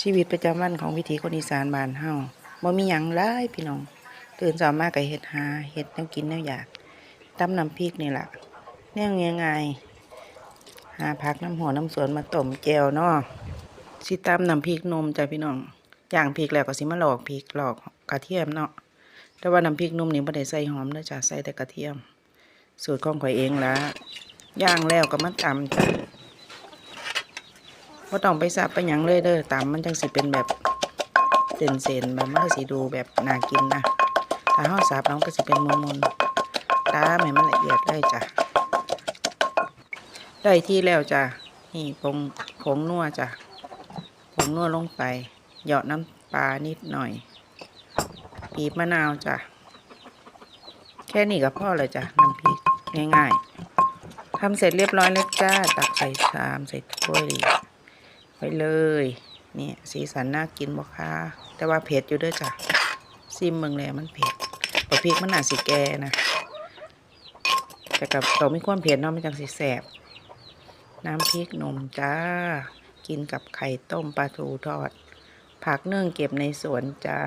ชีวิตประจำวันของวิถีคนอีสานบ้านเฮาบ่มีหยังหลายพี่น้อง ตื่นเช้ามาก็เฮ็ดหาเฮ็ดแนวกินแนวอยากตำน้ำพริกนี่ล่ะแนวง่ายๆหาผักน้ำหัวน้ำสวนมาต้มแจ่วเนาะสิตำน้ำพริกนมจ้ะพี่น้องย่างพริกแล้วก็สิมาหลอกพริกหลอกกระเทียมเนาะแต่ว่าน้ำพริกนมนี่บ่ได้ใส่หอมเด้อจ้ะใส่แต่กระเทียม สูตรของข่อยเองละย่างแล้วก็มาตำจ้ะ บ่ต้องไปสับไปหยังเลยเด้อตำมันจังสิเป็นแบบเส้นๆแบบมันก็สิดูแบบน่ากินนะถ้าเฮาสับแล้วมันก็สิเป็นมนๆตามให้มันละเอียดเลยจ้ะได้ที่แล้วจ้ะนี่ผงผงนัวจ้ะผงนัวลงไปเหยาะน้ำปลานิดหน่อยบีบมะนาวจ้ะแค่นี้ก็พอเลยจ้ะน้ำพริกง่ายๆทำเสร็จเรียบร้อยแล้วจ้า ตักใส่ชามใส่ถ้วย ไว้เลยเนี่ยสีสันน่ากินบ่ค่ะแต่ว่าเผ็ดอยู่ด้วยจ้ะซิมเมืองแล้วมันเผ็ดเพราพริกมันน่าสีแกนะแต่กับเราไม่ควรเผ็ดเนาะมันจังสีแสบน้ำพริกนมจ้า กินกับไข่ต้มปลาทูทอด ผักเนื่องเก็บในสวนจ้า